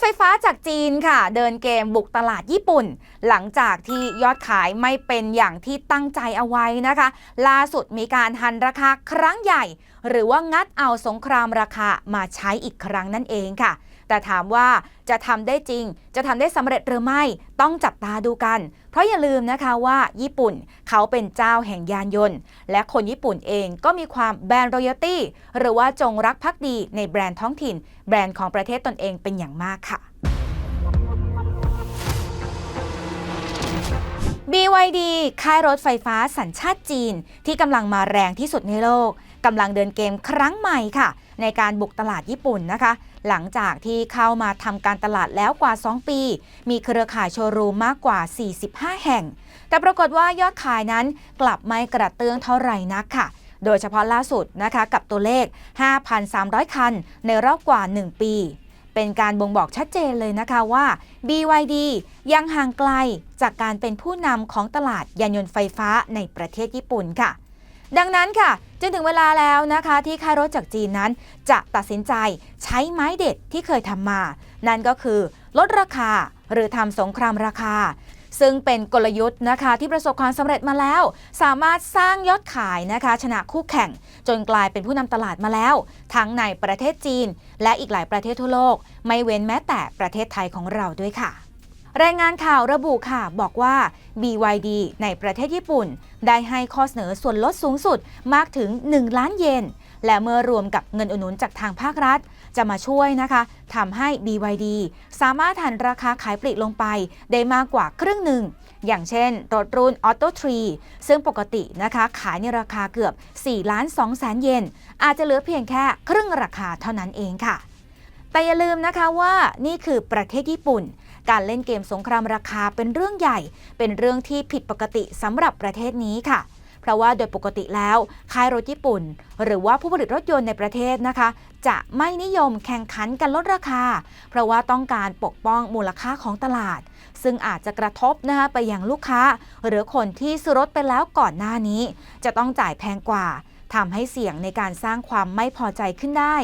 ไฟฟ้าจากจีนค่ะ เดินเกมบุกตลาดญี่ปุ่น หลังจากที่ยอดขายไม่เป็นอย่างที่ตั้งใจเอาไว้นะคะ ล่าสุดมีการหันราคาครั้งใหญ่ หรือว่างัดเอาสงครามราคามาใช้อีกครั้งนั่นเองค่ะ แต่ถามว่าจะทำได้จริง จะทำได้สำเร็จหรือไม่ต้องจับตาดูกัน เพราะอย่าลืมนะคะว่าญี่ปุ่นเขาเป็นเจ้าแห่งยานยนต์ และคนญี่ปุ่นเองก็มีความแบรนด์รอยัลตี้หรือว่าจงรักภักดีในแบรนด์ท้องถิ่น แบรนด์ของประเทศตนเองเป็นอย่างมากค่ะ BYD ค่ายรถไฟฟ้าสัญชาติจีน ที่กำลังมาแรงที่สุดในโลก กำลังเดินเกมครั้งใหม่ค่ะ ในการบุกตลาดญี่ปุ่นนะคะ หลังจากที่เข้ามาทำการตลาดแล้วกว่า 2 ปี มีเครือข่ายโชว์รูมมากกว่า 45 แห่ง แต่ปรากฏว่ายอดขายนั้นกลับไม่กระเตื้องเท่าไหร่นักค่ะโดยเฉพาะล่าสุดนะคะกับตัวเลข 5,300 คัน ในรอบกว่า 1 ปี เป็นการบ่งบอกชัดเจนเลยนะคะว่า BYD ยังห่างไกลจากการเป็นผู้นำของตลาดยานยนต์ไฟฟ้าในประเทศญี่ปุ่นค่ะ ดังนั้นค่ะจึงถึงเวลาแล้วนะคะที่ค่ายรถจากจีนนั้น จะตัดสินใจใช้ไม้เด็ดที่เคยทำมา นั่นก็คือลดราคาหรือทำสงครามราคา ซึ่งเป็นกลยุทธ์นะคะที่ประสบความสำเร็จมาแล้ว สามารถสร้างยอดขายนะคะ ชนะคู่แข่ง จนกลายเป็นผู้นำตลาดมาแล้ว ทั้งในประเทศจีน และอีกหลายประเทศทั่วโลก ไม่เว้นแม้แต่ประเทศไทยของเราด้วยค่ะ รายงานข่าวระบุค่ะบอกว่า BYD ในประเทศญี่ปุ่น ได้ให้ข้อเสนอส่วนลดสูงสุดมากถึง 1 ล้านเยน และเมื่อรวมกับเงินอุดหนุนจากทางภาครัฐ จะมาช่วยนะคะทำให้ BYD สามารถหันราคาขายปลีกลงไปได้มากกว่าครึ่งหนึ่ง อย่างเช่น รถรุ่น Auto 3 ซึ่งปกตินะคะขายในราคาเกือบ 4 ล้าน2แสนเยน อาจจะเหลือเพียงแค่ครึ่งราคาเท่านั้นเองค่ะแต่อย่าลืมนะคะว่านี่คือประเทศญี่ปุ่น การเล่นเกมสงครามราคาเป็นเรื่องใหญ่ เป็นเรื่องที่ผิดปกติสำหรับประเทศนี้ค่ะ เพราะว่าโดยปกติแล้วค่ายรถญี่ปุ่น หรือว่าผู้ผลิตรถยนต์ในประเทศนะคะ จะไม่นิยมแข่งขันกันลดราคา เพราะว่าต้องการปกป้องมูลค่าของตลาด ซึ่งอาจจะกระทบนะคะไปยังลูกค้า หรือคนที่ซื้อรถไปแล้วก่อนหน้านี้ จะต้องจ่ายแพงกว่าทำให้เสี่ยงในการสร้างความไม่พอใจขึ้นได้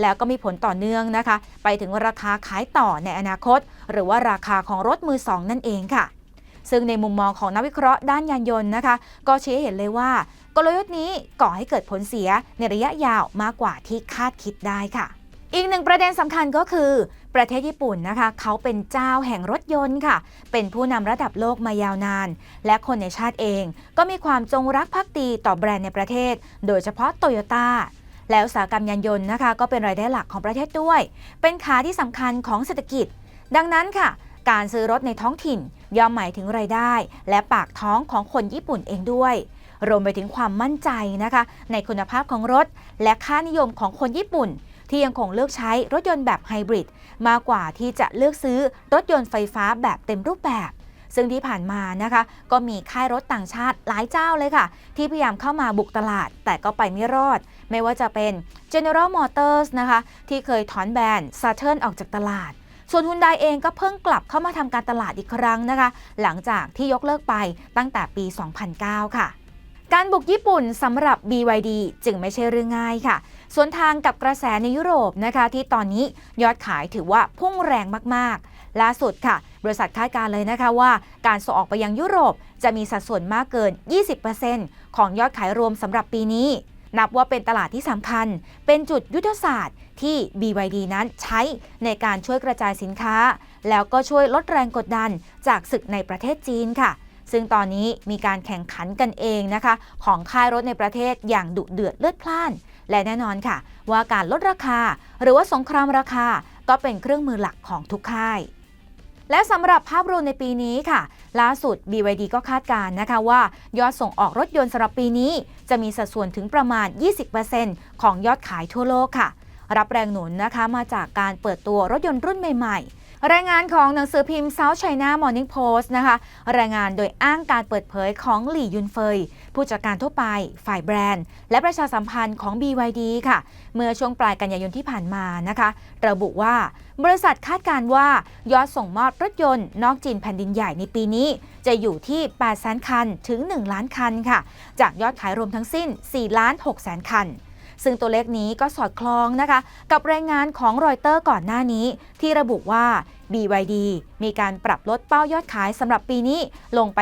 แล้วก็มีผลต่อเนื่องนะคะ ไปถึงราคาขายต่อในอนาคต หรือว่าราคาของรถมือสองนั่นเองค่ะ ซึ่งในมุมมองของนักวิเคราะห์ด้านยานยนต์นะคะ ก็ชี้เห็นเลยว่ากลยุทธ์นี้ก่อให้เกิดผลเสียในระยะยาวมากกว่าที่คาดคิดได้ค่ะอีกหนึ่งประเด็นสำคัญก็คือ ประเทศญี่ปุ่นนะคะ เขาเป็นเจ้าแห่งรถยนต์ค่ะ เป็นผู้นำระดับโลกมายาวนาน และคนในชาติเองก็มีความจงรักภักดีต่อแบรนด์ในประเทศ โดยเฉพาะโตโยต้าแล้วอุตสาหกรรมยานยนต์นะคะ ก็เป็นรายได้หลักของประเทศด้วย เป็นขาที่สำคัญของเศรษฐกิจ ดังนั้นค่ะ การซื้อรถในท้องถิ่นย่อมหมายถึงรายได้ และปากท้องของคนญี่ปุ่นเองด้วย รวมไปถึงความมั่นใจนะคะ ในคุณภาพของรถ และค่านิยมของคนญี่ปุ่น ที่ยังคงเลือกใช้รถยนต์แบบไฮบริดมากกว่าที่จะเลือกซื้อรถยนต์ไฟฟ้าแบบเต็มรูปแบบซึ่งที่ผ่านมานะคะ ก็มีค่ายรถต่างชาติหลายเจ้าเลยค่ะ ที่พยายามเข้ามาบุกตลาด แต่ก็ไปไม่รอด ไม่ว่าจะเป็น General Motors นะคะ ที่เคยถอนแบรนด์ Saturn ออกจากตลาด ส่วนฮุนไดเองก็เพิ่งกลับเข้ามาทำการตลาดอีกครั้งนะคะ หลังจากที่ยกเลิกไปตั้งแต่ปี 2009 ค่ะการบุกญี่ปุ่นสำหรับ BYD จึงไม่ใช่เรื่องง่ายค่ะส่วนทางกับกระแสในยุโรปนะคะ ที่ตอนนี้ยอดขายถือว่าพุ่งแรงมากๆ ล่าสุดค่ะ บริษัทคาดการเลยนะคะว่าการส่งออกไปยังยุโรปจะมีสัดส่วนมากเกิน 20%ของยอดขายรวมสำหรับปีนี้ นับว่าเป็นตลาดที่สำคัญ เป็นจุดยุทธศาสตร์ที่ BYD นั้นใช้ในการช่วยกระจายสินค้า แล้วก็ช่วยลดแรงกดดันจากศึกในประเทศจีนค่ะซึ่งตอนนี้มีการแข่งขันกันเองนะคะ ของค่ายรถในประเทศอย่างดุเดือดเลือดพล่าน และแน่นอนค่ะ ว่าการลดราคา หรือว่าสงครามราคาก็เป็นเครื่องมือหลักของทุกค่าย และสำหรับภาพรวมในปีนี้ค่ะ ล่าสุด BYD ก็คาดการณ์นะคะว่า ยอดส่งออกรถยนต์สำหรับปีนี้ จะมีสัดส่วนถึงประมาณ 20%ของยอดขายทั่วโลกค่ะ รับแรงหนุนนะคะมาจากการเปิดตัวรถยนต์รุ่นใหม่ๆ รายงานของหนังสือพิมพ์ South China Morning Post นะคะ รายงานโดยอ้างการเปิดเผยของหลี่ยุนเฟย ผู้จัดการทั่วไป ฝ่ายแบรนด์ และประชาสัมพันธ์ของ BYD ค่ะ เมื่อช่วงปลายกันยายนที่ผ่านมานะคะ ระบุว่าบริษัทคาดการว่ายอดส่งมอบรถยนต์ นอกจีนแผ่นดินใหญ่ในปีนี้ จะอยู่ที่8 0 0 0 0 0คันถึง 1 ล้านคันค่ะ จากยอดขายรวมทั้งสิ้น4ล้าน6แสนคัน ซึ่งตัวเลขนี้ก็สอดคล้องนะคะ กับรายงานของรอยเตอร์ก่อนหน้านี้ ที่ระบุว่า BYD มีการปรับลดเป้ายอดขายสำหรับปีนี้ลงไป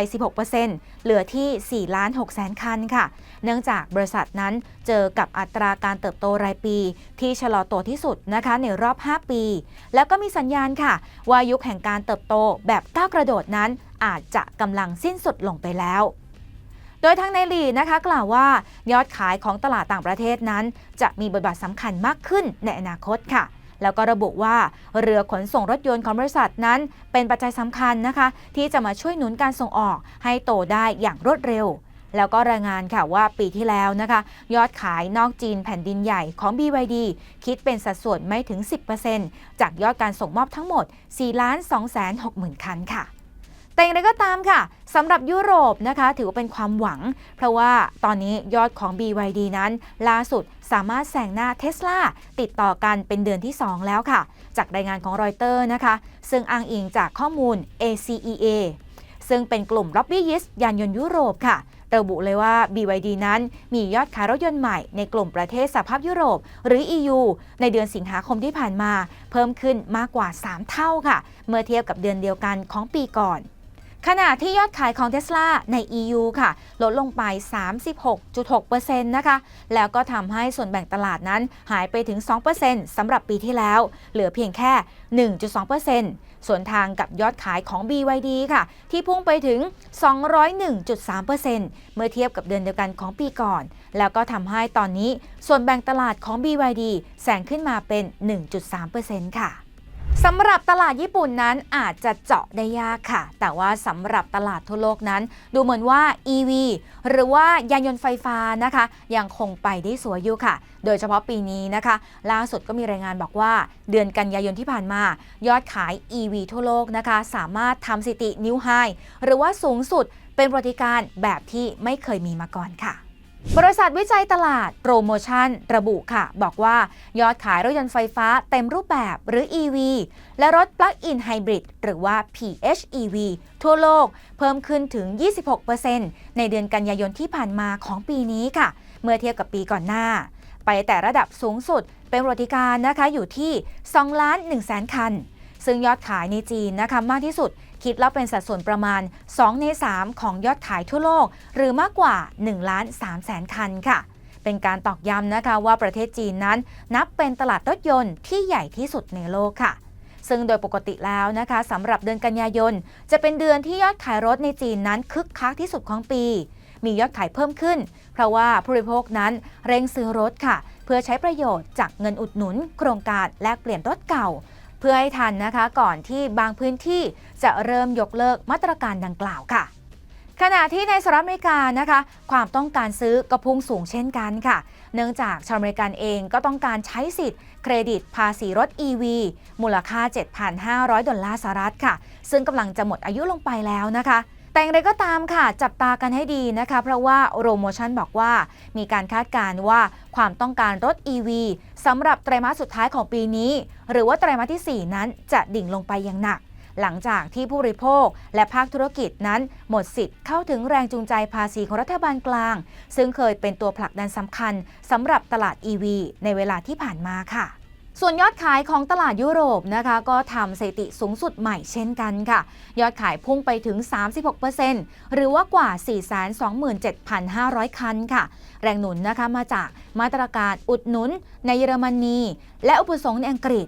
16%เหลือที่4ล้าน6แสนคันค่ะ เนื่องจากบริษัทนั้นเจอกับอัตราการเติบโตรายปี ที่ชะลอตัวที่สุดนะคะในรอบ 5 ปี แล้วก็มีสัญญาณค่ะ ว่ายุคแห่งการเติบโตแบบก้าวกระโดดนั้นอาจจะกำลังสิ้นสุดลงไปแล้ว โดยทางในลีนะคะกล่าวว่ายอดขายของตลาดต่างประเทศนั้น จะมีบทบาทสำคัญมากขึ้นในอนาคตค่ะ แล้วก็ระบุว่าเรือขนส่งรถยนต์ของบริษัทนั้น เป็นปัจจัยสำคัญนะคะ ที่จะมาช่วยหนุนการส่งออกให้โตได้อย่างรวดเร็วแล้วก็รายงานค่ะว่าปีที่แล้วนะคะ ยอดขายนอกจีนแผ่นดินใหญ่ของ BYD คิดเป็นสัดส่วนไม่ถึง 10%จากยอดการส่งมอบทั้งหมด 4 2 6 0 0 0 0 คันค่ะ แต่อย่างไรก็ตามค่ะสำหรับยุโรปนะคะ ถือว่าเป็นความหวัง เพราะว่าตอนนี้ยอดของ BYD นั้น ล่าสุดสามารถแซงหน้าเท s l a ติดต่อกันเป็นเดือนที่ 2 แล้วค่ะ จากรายงานของรอยเตอร์นะคะ ซึ่งอ้างอิงจากข้อมูล ACEA ซึ่งเป็นกลุ่มล็อบบี้ยิสยานยนต์ยุโรปค่ะ ระบุเลยว่า BYD นั้นมียอดขายรถยนต์ใหม่ในกลุ่มประเทศสหภาพยุโรป หรือ EU ในเดือนสิงหาคมที่ผ่านมา เพิ่มขึ้นมากกว่า 3 เท่าค่ะ เมื่อเทียบกับเดือนเดียวกันของปีก่อน ขณะที่ยอดขายของ Tesla ใน EU ค่ะ ลดลงไป 36.6%นะคะ แล้วก็ทำให้ส่วนแบ่งตลาดนั้นหายไปถึง 2%สำหรับปีที่แล้ว เหลือเพียงแค่ 1.2%ส่วนทางกับยอดขายของ BYD ค่ะ ที่พุ่งไปถึง 201.3%เมื่อเทียบกับเดือนเดียวกันของปีก่อน แล้วก็ทำให้ตอนนี้ส่วนแบ่งตลาดของ BYD แซงขึ้นมาเป็น 1.3%ค่ะ สำหรับตลาดญี่ปุ่นนั้นอาจจะเจาะได้ยากค่ะ แต่ว่าสำหรับตลาดทั่วโลกนั้น ดูเหมือนว่า EV หรือว่ายานยนต์ไฟฟ้านะคะ ยังคงไปได้สวยอยู่ค่ะ โดยเฉพาะปีนี้นะคะ ล่าสุดก็มีรายงานบอกว่า เดือนกันยายนที่ผ่านมา ยอดขาย EV ทั่วโลกนะคะ สามารถทำสถิตินิวไฮหรือว่าสูงสุดเป็นประวัติการแบบที่ไม่เคยมีมาก่อนค่ะ บริษัทวิจัยตลาดโปรโมชั่น ระบุค่ะ บอกว่ายอดขายรถยนต์ไฟฟ้าเต็มรูปแบบหรือ EV และรถ Plug-in Hybrid หรือว่า PHEV ทั่วโลกเพิ่มขึ้นถึง 26%ในเดือนกันยายนที่ผ่านมาของปีนี้ค่ะ เมื่อเทียบกับปีก่อนหน้า ไปแต่ระดับสูงสุดเป็นระวัติการนะคะอยู่ที่2ล้าน1แสนคัน ซึ่งยอดขายในจีนนะคะมากที่สุด คิดแล้วเป็นสัดส่วนประมาณ 2 ใน 3 ของยอดขายทั่วโลก หรือมากกว่า1ล้าน3แสนคันค่ะ เป็นการตอกย้ำนะคะว่าประเทศจีนนั้น นับเป็นตลาดรถยนต์ที่ใหญ่ที่สุดในโลกค่ะซึ่งโดยปกติแล้วนะคะสำหรับเดือนกันยายน จะเป็นเดือนที่ยอดขายรถในจีนนั้นคึกคักที่สุดของปี มียอดขายเพิ่มขึ้น เพราะว่าผู้บริโภคนั้นเร่งซื้อรถค่ะ เพื่อใช้ประโยชน์จากเงินอุดหนุน โครงการแลกเปลี่ยนรถเก่า เพื่อให้ทันนะคะก่อนที่บางพื้นที่จะเริ่มยกเลิกมาตรการดังกล่าวค่ะ ขณะที่ในสหรัฐอเมริกานะคะ ความต้องการซื้อก็พุ่งสูงเช่นกันค่ะ เนื่องจากชาวอเมริกันเองก็ต้องการใช้สิทธิ์เครดิตภาษีรถ EV มูลค่า 7,500 ดอลลาร์สหรัฐค่ะ ซึ่งกำลังจะหมดอายุลงไปแล้วนะคะ แต่อย่างไรก็ตามค่ะ จับตากันให้ดีนะคะ เพราะว่าโรโมชั่นบอกว่า มีการคาดการณ์ว่าความต้องการรถ EV สำหรับไตรมาสสุดท้ายของปีนี้ หรือว่าไตรมาสที่ 4 นั้นจะดิ่งลงไปอย่างหนัก หลังจากที่ผู้บริโภคและภาคธุรกิจนั้น หมดสิทธิ์เข้าถึงแรงจูงใจภาษีของรัฐบาลกลาง ซึ่งเคยเป็นตัวผลักดันสำคัญสำหรับตลาด EV ในเวลาที่ผ่านมาค่ะ ส่วนยอดขายของตลาดยุโรปนะคะ ก็ทำสถิติสูงสุดใหม่เช่นกันค่ะ ยอดขายพุ่งไปถึง 36%หรือว่ากว่า 427,500 คันค่ะ แรงหนุนนะคะมาจากมาตรการอุดหนุนในเยอรมนี และอุปสงค์ในอังกฤษ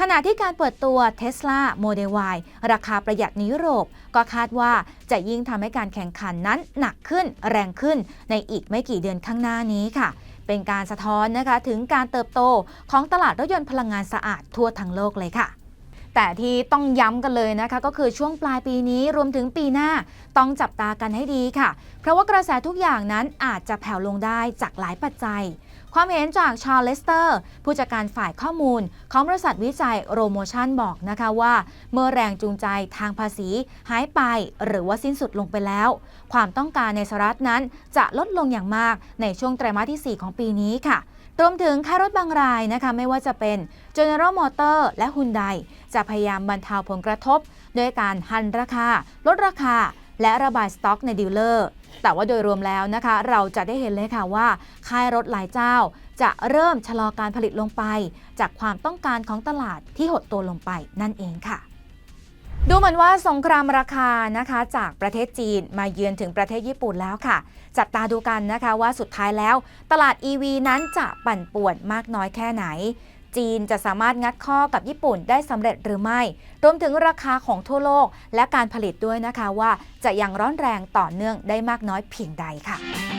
ขณะที่การเปิดตัว Tesla Model Y ราคาประหยัดในยุโรป ก็คาดว่าจะยิ่งทำให้การแข่งขันนั้นหนักขึ้นแรงขึ้นในอีกไม่กี่เดือนข้างหน้านี้ค่ะ เป็นการสะท้อนนะคะถึงการเติบโตของตลาดรถยนต์พลังงานสะอาดทั่วทั้งโลกเลยค่ะแต่ที่ต้องย้ำกันเลยนะคะก็คือช่วงปลายปีนี้รวมถึงปีหน้าต้องจับตากันให้ดีค่ะ เพราะว่ากระแสทุกอย่างนั้นอาจจะแผ่วลงได้จากหลายปัจจัย ความเห็นจากชาร์ลเลสเตอร์ ผู้จัดการฝ่ายข้อมูล ของบริษัทวิจัยโรโมชันบอกนะคะว่า เมื่อแรงจูงใจทางภาษีหายไปหรือว่าสิ้นสุดลงไปแล้ว ความต้องการในสหรัฐนั้นจะลดลงอย่างมากในช่วงไตรมาสที่ 4 ของปีนี้ค่ะรวมถึงค่ารถบางรายนะคะไม่ว่าจะเป็น General Motor และ Hyundai จะพยายามบรรเทาผลกระทบด้วยการหันราคา ลดราคา และระบายสต็อกในดีลเลอร์ แต่ว่าโดยรวมแล้วนะคะ เราจะได้เห็นเลยค่ะว่า ค่ายรถหลายเจ้า จะเริ่มชะลอการผลิตลงไป จากความต้องการของตลาดที่หดตัวลงไปนั่นเองค่ะดูเหมือนว่าสงครามราคานะคะจากประเทศจีนมาเยือนถึงประเทศญี่ปุ่นแล้วค่ะ จับตาดูกันนะคะว่าสุดท้ายแล้ว ตลาด EV นั้นจะปั่นป่วนมากน้อยแค่ไหน จีนจะสามารถงัดข้อกับญี่ปุ่นได้สำเร็จหรือไม่ รวมถึงราคาของทั่วโลก และการผลิตด้วยนะคะว่าจะยังร้อนแรงต่อเนื่องได้มากน้อยเพียงใดค่ะ